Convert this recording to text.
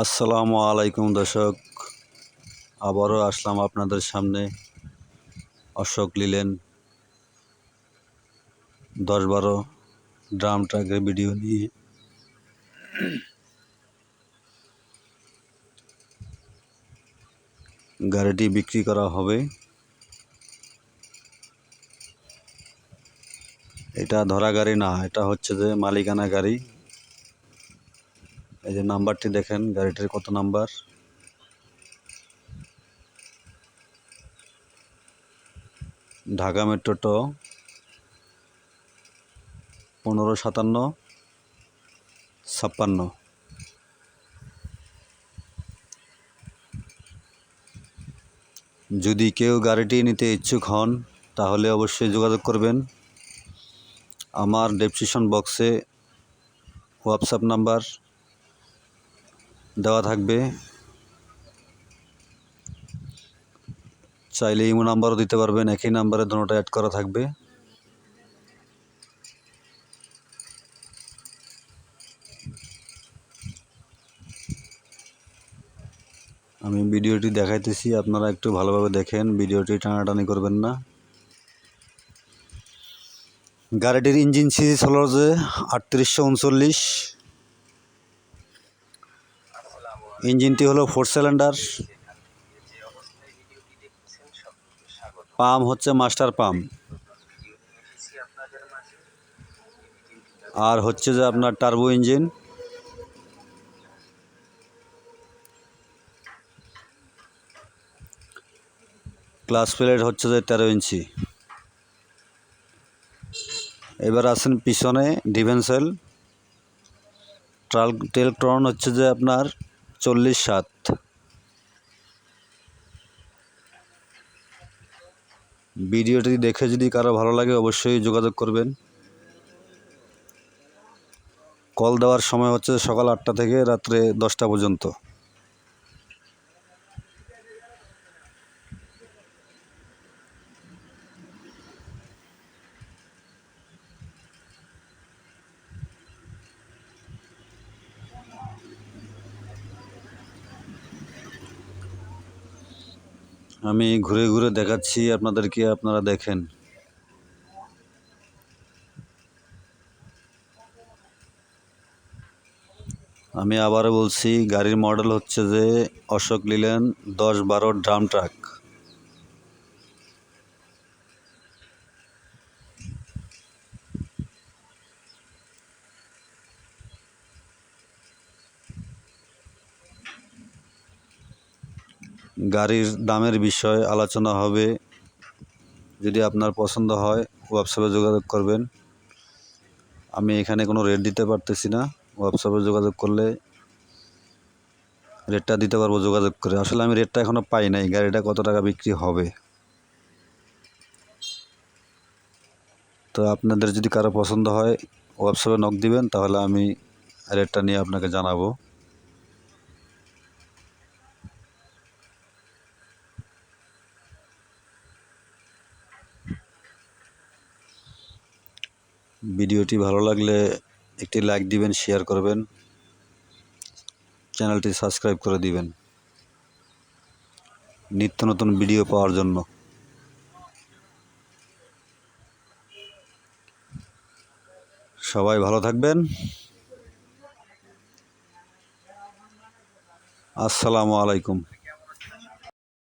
আসসালামু আলাইকুম দর্শক। আবারও আসলাম আপনাদের সামনে। অশোক লিলেন দশ বারো ড্রাম ট্রাকের ভিডিও নিয়ে। গাড়িটি বিক্রি করা হবে। এটা ধরা গাড়ি না, এটা হচ্ছে যে মালিকানা গাড়ি। এই যে নাম্বারটি দেখেন, গাড়িটির কত নাম্বার? ঢাকা মেট্রো ট পনেরো সাতান্ন ছাপ্পান্ন। যদি কেউ গাড়িটি নিতে ইচ্ছুক হন, তাহলে অবশ্যই যোগাযোগ করবেন। আমার ডেসক্রিপশন বক্সে হোয়াটসঅ্যাপ নাম্বার দেওয়া থাকবে। চাইলে ইমো নাম্বারও দিতে পারবেন, একই নাম্বারে দুটোটা অ্যাড করা থাকবে। আমি ভিডিওটি দেখাইতেছি, আপনারা একটু ভালোভাবে দেখেন, ভিডিওটি টানাটানি করবেন না। গাড়িটির ইঞ্জিন সিরিজ হলো যে আটত্রিশশো উনচল্লিশ। ইঞ্জিনটি হলো ফোর সিলিন্ডার। পাম হচ্ছে মাস্টার পাম আর হচ্ছে যে আপনার টার্বো ইঞ্জিন। ক্লাস প্লেট হচ্ছে যে তেরো ইঞ্চি। এবার আসেন পিছনে ডিভেন্সেল ট্রাল টেলট্রন হচ্ছে যে আপনার চল্লিশ সাত। ভিডিওটি দেখে যদি কারও ভালো লাগে অবশ্যই যোগাযোগ করবেন। কল দেওয়ার সময় হচ্ছে সকাল আটটা থেকে রাত্রে দশটা পর্যন্ত। আমি ঘুরে ঘুরে দেখাচ্ছি আপনাদেরকে, আপনারা দেখেন। আমি আবার বলছি, গাড়ির মডেল হচ্ছে যে অশোক লিলেন দশ বারো ড্রাম ট্রাক। গাড়ির দামের বিষয় আলোচনা হবে। যদি আপনার পছন্দ হয় হোয়াটসঅ্যাপে যোগাযোগ করবেন। আমি এখানে কোনো রেট দিতে পারতেছি না। হোয়াটসঅ্যাপে যোগাযোগ করলে রেটটা দিতে পারব, যোগাযোগ করে। আসলে আমি রেটটা এখনও পাই নাই। গাড়িটা কত টাকা বিক্রি হবে? তো আপনাদের যদি কারও পছন্দ হয় হোয়াটসঅ্যাপে নক দিবেন, তাহলে আমি রেটটা নিয়ে আপনাকে জানাব। ভিডিওটি ভালো লাগলে একটি লাইক দিবেন, শেয়ার করবেন। চ্যানেলটি সাবস্ক্রাইব করে দিবেন। নিত্য নতুন ভিডিও পাওয়ার জন্য। সবাই ভালো থাকবেন। আসসালামু আলাইকুম।